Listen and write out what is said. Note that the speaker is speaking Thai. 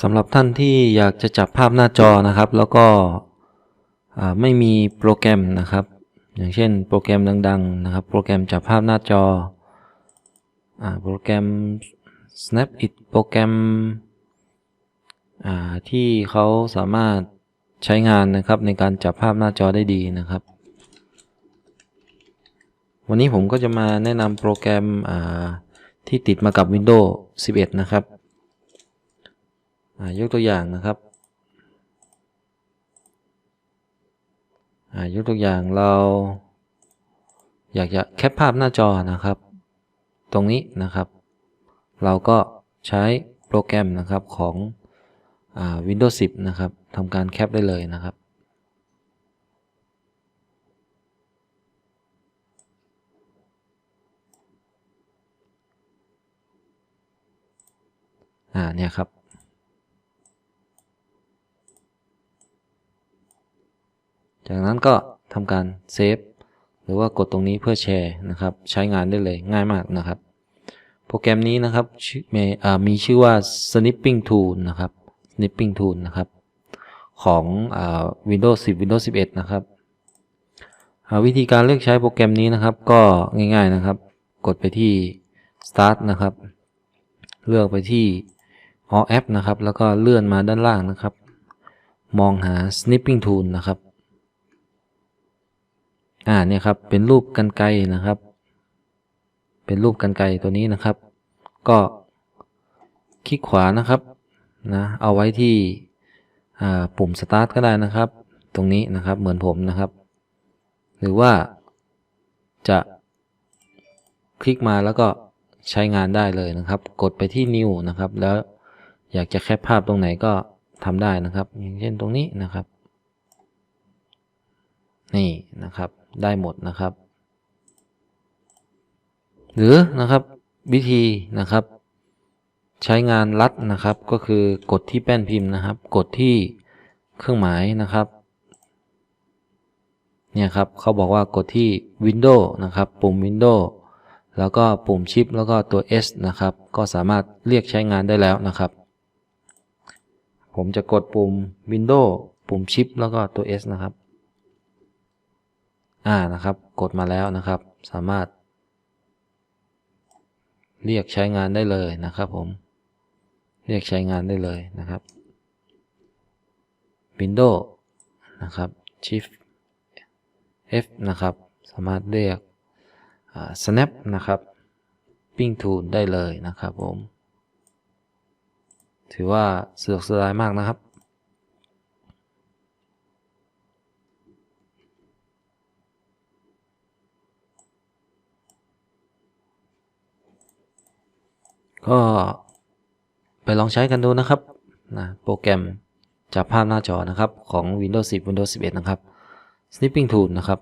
สำหรับท่านที่อยากจะจับภาพหน้าจอนะครับ แล้วก็ไม่มีโปรแกรมนะครับ อย่างเช่นโปรแกรมดัง ๆ นะครับ โปรแกรมจับภาพหน้าจออโปรแกรม Snapit โปรแกรมที่เขาสามารถใช้งานนะครับในการจับภาพหน้าจอได้ดีนะครับ วันนี้ผมก็จะมาแนะนำโปรแกรมที่ติดมากับ Windows 11 นะครับ ยกตัวอย่างนะครับยกตัวอย่างเรา อยากจะแคปภาพหน้าจอนะครับ ตรงนี้นะครับ เราก็ใช้โปรแกรมนะครับของอ Windows 10 นะครับทำการแคปได้เลยนะครับอ่าเนี่ยครับ จากนั้นก็ทำการเซฟหรือว่ากดตรงนี้เพื่อแชร์นะครับ ใช้งานได้เลยง่ายมากนะครับ โปรแกรมนี้นะครับมีอ่ามีชื่อว่า snipping tool นะครับ snipping tool นะครับ ของอ Windows 10 Windows 11 นะครับวิธีการเลือกใช้โปรแกรมนี้นะครับ ก็ง่ายๆนะครับ กดไปที่ start นะครับ เลือกไปที่ all app นะครับ แล้วก็เลื่อนมาด้านล่างนะครับ มองหา snipping tool นะครับ อ่าเนี่ยครับเป็นรูปกันไกรนะครับ เป็นรูปกันไกรตัวนี้นะครับ ก็คลิกขวานะครับนะเอาไว้ที่ปุ่ม start ก็ได้นะครับ ตรงนี้นะครับเหมือนผมนะครับ หรือว่าจะคลิกมาแล้วก็ใช้งานได้เลยนะครับ กดไปที่ new นะครับ แล้วอยากจะแคปภาพตรงไหนก็ทำได้นะครับ อย่างเช่นตรงนี้นะครับ นี่นะครับ ได้หมดนะครับ หรือนะครับวิธีนะครับ ใช้งานลัดนะครับ ก็คือกดที่แป้นพิมพ์นะครับ กดที่เครื่องหมายนะครับเนี่ยครับเขาบอกว่ากดที่ Windows นะครับ ปุ่ม Windows แล้วก็ปุ่มชิป แล้วก็ตัว S นะครับ ก็สามารถเรียกใช้งานได้แล้วนะครับ ผมจะกดปุ่ม Windows ปุ่มชิป แล้วก็ตัว S นะครับ อ่านะครับ กดมาแล้วนะครับ สามารถ เรียกใช้งานได้เลยนะครับผม เรียกใช้งานได้เลยนะครับ Windows นะครับ Shift F นะครับ สามารถเรียก Snap นะครับ Ping Tool ได้เลยนะครับผม ถือว่าสะดวกสบายมากนะครับ ก็ไปลองใช้กันดูนะครับนะโปรแกรมจับภาพหน้าจอนะครับ ของ Windows 10 Windows 11 นะครับ Snipping Tool นะครับ